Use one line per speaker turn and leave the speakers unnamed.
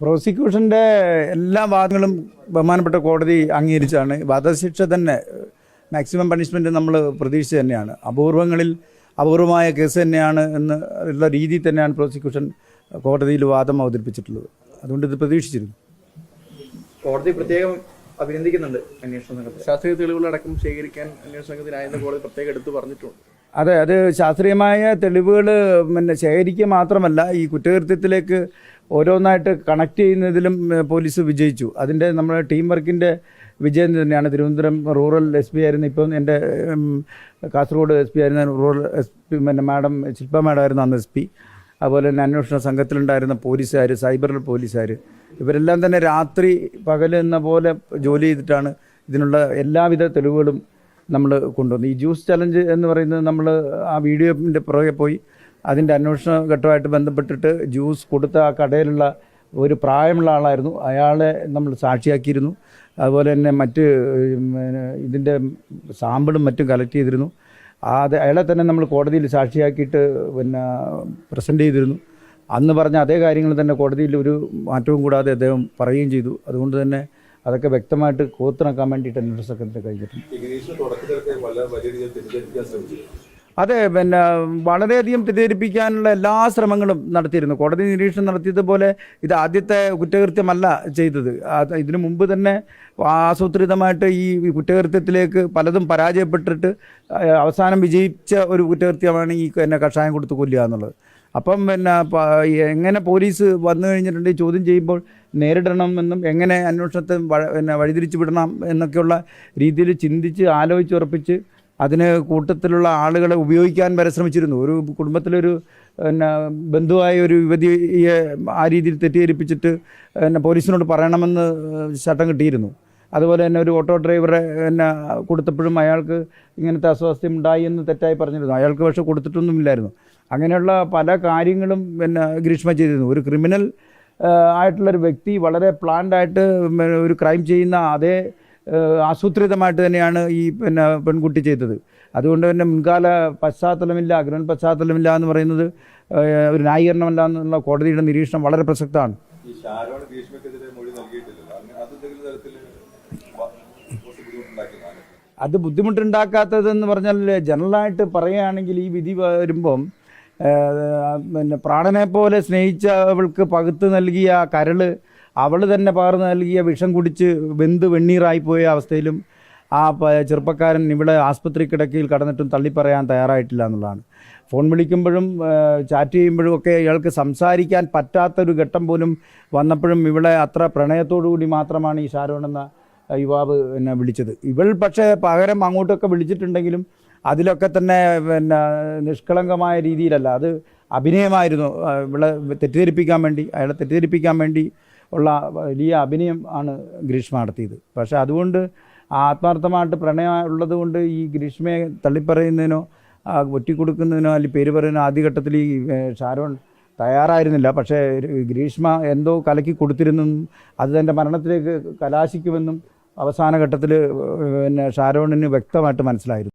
പ്രോസിക്യൂഷന്റെ എല്ലാ വാദങ്ങളും ബഹുമാനപ്പെട്ട കോടതി അംഗീകരിച്ചാണ് വധശിക്ഷ തന്നെ മാക്സിമം പണിഷ്മെന്റ് നമ്മൾ പ്രതീക്ഷിച്ച് തന്നെയാണ്. അപൂർവങ്ങളിൽ അപൂർവമായ കേസ് തന്നെയാണ് എന്ന് ഉള്ള രീതിയിൽ തന്നെയാണ് പ്രോസിക്യൂഷൻ കോടതിയിൽ വാദം അവതരിപ്പിച്ചിട്ടുള്ളത്. അതുകൊണ്ട് ഇത് പ്രതീക്ഷിച്ചിരുന്നു.
കോടതി പ്രത്യേകം അഭിനന്ദിക്കുന്നുണ്ട് അന്വേഷണ സംഘത്തെ.
ശാസ്ത്രീയ തെളിവുകളടക്കം ശേഖരിക്കാൻ അന്വേഷണ സംഘത്തിനായെന്ന് കോടതി പ്രത്യേകം എടുത്തു പറഞ്ഞിട്ടുണ്ട്.
അതെ അത് ശാസ്ത്രീയമായ തെളിവുകൾ പിന്നെ ശേഖരിക്കുക മാത്രമല്ല ഈ കുറ്റകൃത്യത്തിലേക്ക് ഓരോന്നായിട്ട് കണക്ട് ചെയ്യുന്നതിലും പോലീസ് വിജയിച്ചു. അതിന്റെ നമ്മുടെ ടീം വർക്കിന്റെ വിജയം തന്നെയാണ്. തിരുവനന്തപുരം റൂറൽ എസ് പി ആയിരുന്നു ഇപ്പം എന്റെ കാസർഗോഡ് എസ് പി ആയിരുന്ന റൂറൽ എസ് പി പിന്നെ മാഡം ശില്പ മാഡം ആയിരുന്നു അന്ന് എസ് പി അതുപോലെ തന്നെ അന്വേഷണ സംഘത്തിലുണ്ടായിരുന്ന പോലീസുകാർ സൈബർ പോലീസുകാർ ഇവരെല്ലാം തന്നെ രാത്രി പകൽ എന്ന പോലെ ജോലി ചെയ്തിട്ടാണ് ഇതിനുള്ള എല്ലാവിധ തെളിവുകളും നമ്മൾ കൊണ്ടുവന്നു. ഈ ജ്യൂസ് ചലഞ്ച് എന്ന് പറയുന്നത് നമ്മൾ ആ വീഡിയോന്റെ പുറകെ പോയി അതിന്റെ അന്വേഷണ ഘട്ടമായിട്ട് ബന്ധപ്പെട്ടിട്ട് ജ്യൂസ് കൊടുത്ത ആ കടയിലുള്ള ഒരു പ്രായമുള്ള ആളായിരുന്നു. അയാളെ നമ്മൾ സാക്ഷിയാക്കിയിരുന്നു. അതുപോലെ തന്നെ മറ്റ് ഇതിന്റെ സാമ്പിളും മറ്റും കളക്ട് ചെയ്തിരുന്നു. അത് അയാളെ തന്നെ നമ്മൾ കോടതിയിൽ സാക്ഷിയാക്കിയിട്ട് പിന്നെ പ്രസന്റ് ചെയ്തിരുന്നു. അന്ന് പറഞ്ഞ അതേ കാര്യങ്ങൾ തന്നെ കോടതിയിൽ ഒരു മാറ്റവും കൂടാതെ അദ്ദേഹം പറയുകയും ചെയ്തു. അതുകൊണ്ട് തന്നെ അതൊക്കെ വ്യക്തമായിട്ട് കോത്തിണക്കാൻ വേണ്ടിയിട്ട് അന്വേഷണ സംഘത്തിന് കഴിഞ്ഞിട്ടുണ്ട്. അതെ പിന്നെ വളരെയധികം തെറ്റിദ്ധരിപ്പിക്കാനുള്ള എല്ലാ ശ്രമങ്ങളും നടത്തിയിരുന്നു. കോടതി നിരീക്ഷണം നടത്തിയതുപോലെ ഇത് ആദ്യത്തെ കുറ്റകൃത്യമല്ല ചെയ്തത്. ഇതിനു മുമ്പ് തന്നെ ആസൂത്രിതമായിട്ട് ഈ കുറ്റകൃത്യത്തിലേക്ക് പലതും പരാജയപ്പെട്ടിട്ട് അവസാനം വിജയിച്ച ഒരു കുറ്റകൃത്യമാണ് ഈ എന്നെ കഷായം കൊടുത്ത് കൊല്ലുക എന്നുള്ളത്. അപ്പം പിന്നെ എങ്ങനെ പോലീസ് വന്നു കഴിഞ്ഞിട്ടുണ്ടെങ്കിൽ ചോദ്യം ചെയ്യുമ്പോൾ നേരിടണമെന്നും എങ്ങനെ അന്വേഷണത്തെ പിന്നെ വഴിതിരിച്ചു വിടണം എന്നൊക്കെയുള്ള രീതിയിൽ ചിന്തിച്ച് ആലോചിച്ചുറപ്പിച്ച് അതിന് കൂട്ടത്തിലുള്ള ആളുകളെ ഉപയോഗിക്കാൻ വരെ ശ്രമിച്ചിരുന്നു. ഒരു കുടുംബത്തിലൊരു പിന്നെ ബന്ധുവായ ഒരു യുവതിയെ ആ രീതിയിൽ തെറ്റിദ്ധരിപ്പിച്ചിട്ട് പിന്നെ പോലീസിനോട് പറയണമെന്ന് ചട്ടം കിട്ടിയിരുന്നു. അതുപോലെ തന്നെ ഒരു ഓട്ടോ ഡ്രൈവറെ പിന്നെ കൊടുത്തപ്പോഴും അയാൾക്ക് ഇങ്ങനത്തെ അസ്വാസ്ഥ്യം ഉണ്ടായി എന്ന് തെറ്റായി പറഞ്ഞിരുന്നു. അയാൾക്ക് പക്ഷെ കൊടുത്തിട്ടൊന്നുമില്ലായിരുന്നു അങ്ങനെയുള്ള പല കാര്യങ്ങളും പിന്നെ ഗ്രീഷ്മ ചെയ്തിരുന്നു. ഒരു ക്രിമിനൽ ആയിട്ടുള്ളൊരു വ്യക്തി വളരെ പ്ലാൻഡ് ആയിട്ട് ഒരു ക്രൈം ചെയ്യുന്ന അതേ ആസൂത്രിതമായിട്ട് തന്നെയാണ് ഈ പിന്നെ പെൺകുട്ടി ചെയ്തത്. അതുകൊണ്ട് തന്നെ മുൻകാല പശ്ചാത്തലമില്ല അഗ്രൻ പശ്ചാത്തലമില്ല എന്ന് പറയുന്നത് ഒരു ന്യായീകരണമല്ല എന്നുള്ള കോടതിയുടെ നിരീക്ഷണം വളരെ പ്രസക്തമാണ്.
ഈ ഷാരോൺ ഭീഷ്മക്കെതിരെ മൊഴി നൽകിയിട്ടില്ലല്ലോ. അങ്ങനെ അതെന്തെങ്കിലും തരത്തിൽ
അത് ബുദ്ധിമുട്ടുണ്ടാക്കാത്തതെന്ന് പറഞ്ഞാൽ ജനറലായിട്ട് പറയുകയാണെങ്കിൽ ഈ വിധി വരുമ്പം പിന്നെ പ്രാണനെ പോലെ സ്നേഹിച്ചവൾക്ക് പകുത്ത് നൽകിയ കരൾ അവൾ തന്നെ പകർന്നു നൽകിയ വിഷം കുടിച്ച് വെന്ത് വെണ്ണീറായിപ്പോയ അവസ്ഥയിലും ആ ചെറുപ്പക്കാരൻ ഇവിടെ ആസ്പത്രി കിടക്കയിൽ കടന്നിട്ടും തള്ളിപ്പറയാൻ തയ്യാറായിട്ടില്ല എന്നുള്ളതാണ്. ഫോൺ വിളിക്കുമ്പോഴും ചാറ്റ് ചെയ്യുമ്പോഴും ഒക്കെ ഇയാൾക്ക് സംസാരിക്കാൻ പറ്റാത്തൊരു ഘട്ടം പോലും വന്നപ്പോഴും ഇവിടെ അത്ര പ്രണയത്തോടു കൂടി മാത്രമാണ് ഈ ഷാരോൺ എന്ന യുവാവ് എന്നെ വിളിച്ചത്. ഇവൾ പക്ഷേ പകരം അങ്ങോട്ടൊക്കെ വിളിച്ചിട്ടുണ്ടെങ്കിലും അതിലൊക്കെ തന്നെ പിന്നെ നിഷ്കളങ്കമായ രീതിയിലല്ല അത് അഭിനയമായിരുന്നു. ഇവളെ തെറ്റിദ്ധരിപ്പിക്കാൻ വേണ്ടി അയാളെ തെറ്റിദ്ധരിപ്പിക്കാൻ വേണ്ടി ഉള്ള വലിയ അഭിനയം ആണ് ഗ്രീഷ്മ നടത്തിയത്. പക്ഷേ അതുകൊണ്ട് ആത്മാർത്ഥമായിട്ട് പ്രണയം ഉള്ളത് ഈ ഗ്രീഷ്മയെ തള്ളിപ്പറയുന്നതിനോ ഒറ്റിക്കൊടുക്കുന്നതിനോ അല്ലെങ്കിൽ പേര് പറയുന്നതിനോ ആദ്യഘട്ടത്തിൽ ഈ ഷാരോൺ തയ്യാറായിരുന്നില്ല. പക്ഷേ ഗ്രീഷ്മ എന്തോ കലക്കി കൊടുത്തിരുന്നെന്നും അത് തന്റെ മരണത്തിലേക്ക് കലാശിക്കുമെന്നും അവസാന ഘട്ടത്തിൽ പിന്നെ ഷാരോണിന് വ്യക്തമായിട്ട് മനസ്സിലായിരുന്നു.